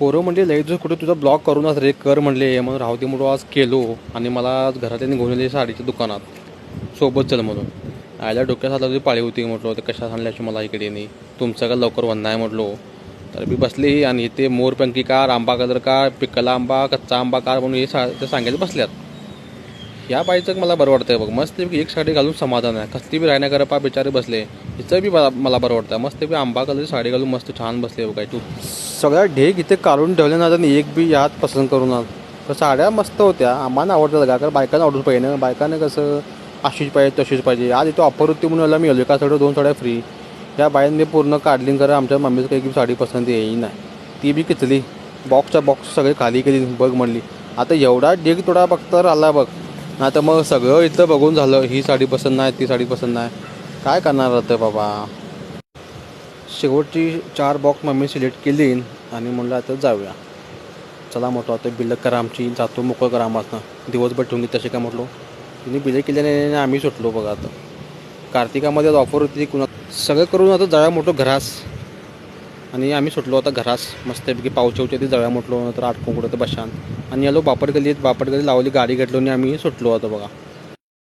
पोरं म्हणजे लई दिवस कुठे तुझा ब्लॉक करूनच रे कर म्हणले. म्हणून राहू दे म्हणून आज केलो आणि मला आज घरातल्या निघून आले साडीच्या दुकानात. सोबत चल म्हणून. आयला डोक्यात हातात तुझी पाळी होती म्हटलो ते कशा आणल्याची मला इकडे नाही तुमचं का लवकर वंदा आहे? म्हटलो. तर मी बसली आणि ते मोरपंकी कार आंबा कलर कार पिकला आंबा कच्चा आंबा कार म्हणून हे सा सांगायला बसल्यात. या बाईचं मला बरं वाटतंय बघ. मस्त एक साडी घालून समाधान आहे. कसली बी राहण्या करा पा बिचारे बसले. हिचं बी मला बरं वाटतं मस्त बी आंबा कलरची साडी घालून मस्त छान बसले बघ काय तू. सगळ्या ढेक इथे काढून ठेवले ना आणि एक बी यात पसंत करून तर साड्या मस्त होत्या. आम्हाला आवडतात का? कारण बायकांना आवडून पाहिजे ना. बायकांना कसं अशीच पाहिजे तशीच पाहिजे. आज इथं ऑफर होती म्हणून मी. आलो एका साडीवर दोन साड्या फ्री या बायांनी पूर्ण काढली करा आमच्या मम्मीचं काही की साडी पसंत येई नाही. ती बी किचली बॉक्सच्या बॉक्स सगळे खाली केली. बघ म्हणली. आता एवढा डेग थोडा बघ तर आला बघ. नाही तर मग सगळं इथं बघून झालं ही साडी पसंत नाही ती साडी पसंत नाही. काय करणार होतं बाबा? शेवटची चार बॉक्स मम्मी सिलेक्ट केली आणि म्हणलं आता जाऊया. चला म्हटलं आता बिल करा आमची जातो मोकळं करा आम्हाला. दिवसभर ठेवून तसे काय म्हटलो? तिने बिलं केल्याने आम्ही सुटलो बघा आता. कार्तिकामध्ये ऑफर होती कुणा सगळं करून आता जाऊया मोठं घरास. आणि आम्ही सुटलो आता घरास मस्तपैकी पावच्या ते जळ्या म्हटलो नंतर आठ कुठं तर बशान. आणि आलो बापट गल्लीत बापट गल्ली लावली गाडी घेतलो आणि आम्ही सुटलो आता बघा.